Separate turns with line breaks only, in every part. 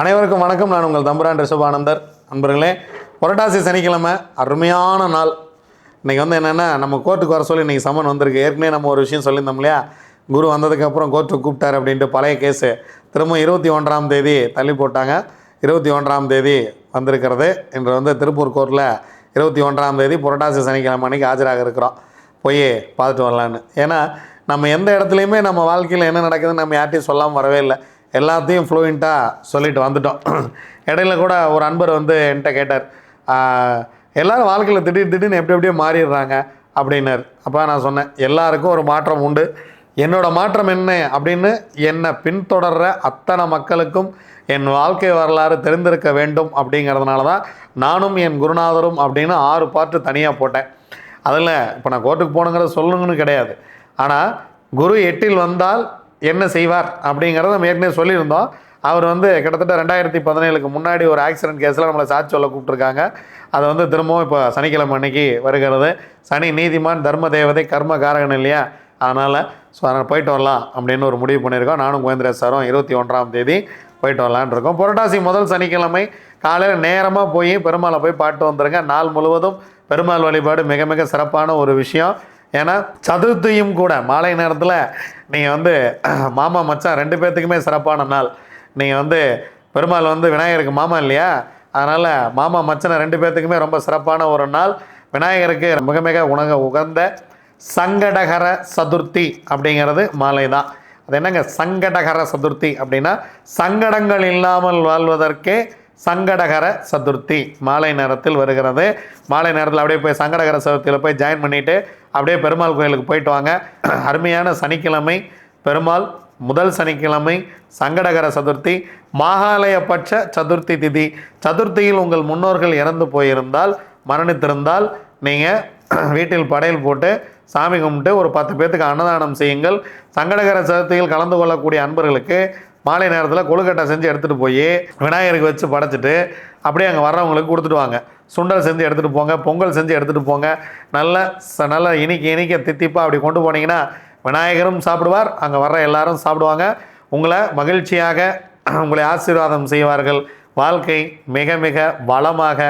அனைவருக்கும் வணக்கம். நான் உங்கள் தம்புரான் ரிஷபானந்தர். நண்பர்களே புரட்டாசி சனிக்கிழமை அருமையான நாள். இன்றைக்கி வந்து என்னென்னா நம்ம கோர்ட்டுக்கு வர சொல்லி இன்றைக்கி சம்மன் வந்திருக்கு. ஏற்கனவே நம்ம ஒரு விஷயம் சொல்லியிருந்தோம் இல்லையா? குரு வந்ததுக்கப்புறம் கோர்ட்டுக்கு கூப்பிட்டார் அப்படின்ட்டு பழைய கேஸு. திரும்ப இருபத்தி ஒன்றாம் தேதி தள்ளி போட்டாங்க. இருபத்தி ஒன்றாம் தேதி வந்திருக்கிறது இன்று வந்து திருப்பூர் கோர்ட்டில் இருபத்தி ஒன்றாம் தேதி புரட்டாசி சனிக்கிழமை அன்றைக்கி ஆஜராக இருக்கிறோம். போய் பார்த்துட்டு வரலான்னு. ஏன்னா நம்ம எந்த இடத்துலையுமே நம்ம வாழ்க்கையில் என்ன நடக்குதுன்னு நம்ம யார்ட்டையும் சொல்லாமல் வரவே இல்லை. எல்லாத்தையும் ஃப்ளூயண்ட்டாக சொல்லிட்டு வந்துட்டோம். இடையில கூட ஒரு அன்பர் வந்து என்கிட்ட கேட்டார் எல்லோரும் வாழ்க்கையில் திடீர் திடீர்னு எப்படி எப்படியோ மாறிடுறாங்க அப்படின்னார். அப்போ நான் சொன்னேன் எல்லாருக்கும் ஒரு மாற்றம் உண்டு. என்னோடய மாற்றம் என்ன? அப்படின்னு என்னை பின்தொடர்ற அத்தனை மக்களுக்கும் என் வாழ்க்கை வரலாறு தெரிந்திருக்க வேண்டும் அப்படிங்கிறதுனால தான் நானும் என் குருநாதரும் அப்படின்னு ஆறு பாட்டு தனியாக போட்டேன். அதில் இப்போ நான் கோர்ட்டுக்கு போகணுங்கிறத சொல்லணுங்கன்னு கிடையாது. ஆனால் குரு எட்டில் வந்தால் என்ன செய்வார் அப்படிங்கிறத நம்ம ஏற்கனவே சொல்லியிருந்தோம். அவர் வந்து கிட்டத்தட்ட ரெண்டாயிரத்தி பதினேழுக்கு முன்னாடி ஒரு ஆக்சிடென்ட் கேஸில் நம்மளை சாட்சி சொல்ல கூப்பிட்ருக்காங்க அதை வந்து திரும்பவும் இப்போ சனிக்கிழமை அன்னைக்கு வருகிறது. சனி நீதிமான் தர்ம தேவதை கர்ம காரகன் இல்லையா? அதனால் ஸோ அதனால் போயிட்டு வரலாம் அப்படின்னு ஒரு முடிவு பண்ணியிருக்கோம். நானும் கோவிந்தரா சாரும் இருபத்தி ஒன்றாம் தேதி போயிட்டு வரலான்னு இருக்கோம். புரட்டாசி முதல் சனிக்கிழமை காலையில் நேரமாக போய் பெருமாளை போய் பாட்டு வந்துருங்க. நாள் முழுவதும் பெருமாள் வழிபாடு மிக மிக சிறப்பான ஒரு விஷயம். ஏன்னா சதுர்த்தியும் கூட மாலை நேரத்தில் நீங்கள் வந்து மாமா மச்சான் ரெண்டு பேர்த்துக்குமே சிறப்பான நாள். நீங்கள் வந்து பெருமாள் வந்து விநாயகருக்கு மாமா இல்லையா? அதனால் மாமா மச்சனை ரெண்டு பேர்த்துக்குமே ரொம்ப சிறப்பான ஒரு நாள். விநாயகருக்கு மிக மிக உணக உகந்த சங்கடகர சதுர்த்தி அப்படிங்கிறது மாலை தான். அது என்னங்க? சங்கடகர சதுர்த்தி அப்படின்னா சங்கடங்கள் இல்லாமல் வாழ்வதற்கே சங்கடகர சதுர்த்தி மாலை நேரத்தில் வருகிறது. மாலை நேரத்தில் அப்படியே போய் சங்கடகர சதுர்த்தியில் போய் ஜாயின் பண்ணிவிட்டு அப்படியே பெருமாள் கோயிலுக்கு போயிட்டு வாங்க. அருமையான சனிக்கிழமை பெருமாள் முதல் சனிக்கிழமை சங்கடகர சதுர்த்தி மாகாலயபட்ச சதுர்த்தி திதி. சதுர்த்தியில் உங்கள் முன்னோர்கள் இறந்து போயிருந்தால் மரணித்திருந்தால் நீங்கள் வீட்டில் படையல் போட்டு சாமி கும்பிட்டு ஒரு பத்து பேர்த்துக்கு அன்னதானம் செய்யுங்கள். சங்கடகர சதுர்த்தியில் கலந்து கொள்ளக்கூடிய அன்பர்களுக்கு மாலை நேரத்தில் கொழுக்கட்டை செஞ்சு எடுத்துகிட்டு போய் விநாயகருக்கு வச்சு படைச்சிட்டு அப்படியே அங்கே வர்றவங்களுக்கு கொடுத்துட்டு வாங்க. சுண்டல் செஞ்சு எடுத்துகிட்டு போங்க பொங்கல் செஞ்சு எடுத்துகிட்டு போங்க. நல்ல ச நல்ல இனிக்க இனிக்க தித்திப்பாக அப்படி கொண்டு போனீங்கன்னா விநாயகரும் சாப்பிடுவார். அங்கே வர்ற எல்லாரும் சாப்பிடுவாங்க. உங்களை மகிழ்ச்சியாக உங்களை ஆசீர்வாதம் செய்வார்கள். வாழ்க்கை மிக மிக வளமாக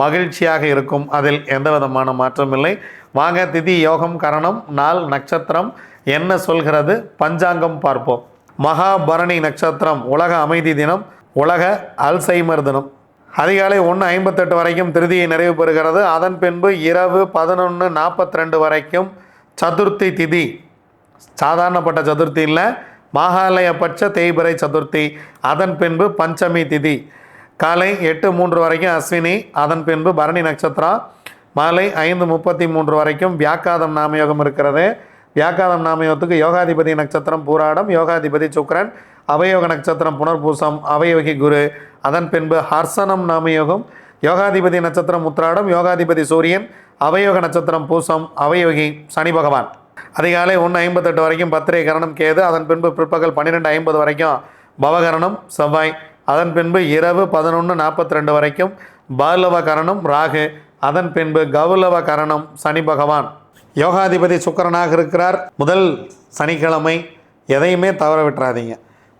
மகிழ்ச்சியாக இருக்கும். அதில் எந்த விதமான மாற்றம் இல்லை. வாங்க திதி யோகம் கரணம் நாள் நட்சத்திரம். என்ன சொல்கிறது? பஞ்சாங்கம் பார்ப்போம். மகாபரணி நட்சத்திரம் உலக அமைதி தினம் உலக அல்சைமர் தினம். அதிகாலை ஒன்று ஐம்பத்தெட்டு வரைக்கும் திருதியை நிறைவு பெறுகிறது. அதன் பின்பு இரவு பதினொன்று நாற்பத்தி ரெண்டு வரைக்கும் சதுர்த்தி திதி. சாதாரணப்பட்ட சதுர்த்தி இல்லை. மாகாலயபட்ச தேய்பிரை சதுர்த்தி. அதன் பின்பு பஞ்சமி திதி. காலை எட்டு மூன்று வரைக்கும் அஸ்வினி. அதன் பின்பு பரணி நட்சத்திரம் மாலை ஐந்து முப்பத்தி மூன்று வரைக்கும் வியாக்காதம் நாமயோகம் இருக்கிறது. வியாக்காதம் நாமயோகத்துக்கு யோகாதிபதி நட்சத்திரம் பூராடம். யோகாதிபதி சுக்கரன். அவயோக நட்சத்திரம் புனர்பூசம் அவயோகி குரு. அதன் பின்பு ஹர்சனம் நாமயோகம். யோகாதிபதி நட்சத்திரம் உத்திராடம் யோகாதிபதி சூரியன் அவயோக நட்சத்திரம் பூசம் அவயோகி சனி பகவான். அதிகாலை ஒன்று ஐம்பத்தெட்டு வரைக்கும் பத்திரை கரணம் கேது அதன் பின்பு பிற்பகல் பன்னிரெண்டு ஐம்பது வரைக்கும் பவகரணம் செவ்வாய். அதன் பின்பு இரவு பதினொன்று நாற்பத்தி ரெண்டு வரைக்கும் பாலவ கரணம் ராகு. அதன் பின்பு கௌலவ கரணம் சனி பகவான். யோகாதிபதி சுக்கரனாக இருக்கிறார். முதல் சனிக்கிழமை எதையுமே தவற விட்டுறாதீங்க.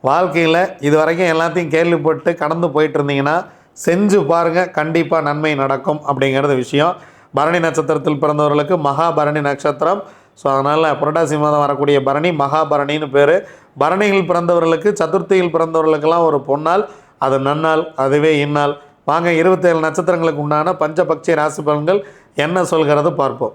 வாழ்க்கையில் இது வரைக்கும் எல்லாத்தையும் கேள்விப்பட்டு கடந்து போயிட்டு இருந்தீங்கன்னா செஞ்சு பாருங்கள் கண்டிப்பாக நன்மை நடக்கும் அப்படிங்கிறது விஷயம். பரணி நட்சத்திரத்தில் பிறந்தவர்களுக்கு மகாபரணி நட்சத்திரம். ஸோ அதனால் புரட்டாசி மாதம் வரக்கூடிய பரணி மகாபரணின்னு பேர். பரணியில் பிறந்தவர்களுக்கு சதுர்த்தியில் பிறந்தவர்களுக்கெல்லாம் ஒரு பொன்னால் அது நன்னால் அதுவே இந்நாள். வாங்க இருபத்தேழு நட்சத்திரங்களுக்கு உண்டான பஞ்சபக்ஷி ராசி பலன்கள் என்ன சொல்கிறது பார்ப்போம்.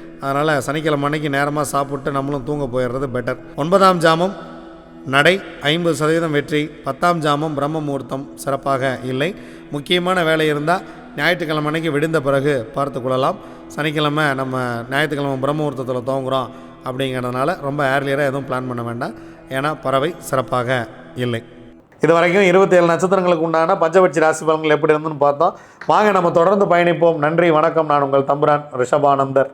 அதனால் சனிக்கிழமை அன்னைக்கு நேரமாக சாப்பிட்டு நம்மளும் தூங்க போயிடுறது பெட்டர் ஒன்பதாம் ஜாமம் நடை ஐம்பது சதவீதம் வெற்றி. பத்தாம் ஜாமம் பிரம்ம முகூர்த்தம் சிறப்பாக இல்லை. முக்கியமான வேலை இருந்தால் ஞாயிற்றுக்கிழமை அன்னைக்கு விடுந்த பிறகு பார்த்து கொள்ளலாம். சனிக்கிழமை நம்ம ஞாயிற்றுக்கிழமை பிரம்ம முகூர்த்தத்தில் துவங்குறோம் அப்படிங்கிறதுனால ரொம்ப ஏர்லியராக எதுவும் பிளான் பண்ண வேண்டாம். ஏன்னா பறவை சிறப்பாக இல்லை. இது வரைக்கும் இருபத்தி ஏழு நட்சத்திரங்களுக்கு உண்டான பஞ்சபட்சி ராசி பலன்கள் எப்படி இருந்துன்னு பார்த்தோம். வாங்க நம்ம தொடர்ந்து பயணிப்போம். நன்றி வணக்கம். நான் உங்கள் தம்புரான் ரிஷபானந்தர்.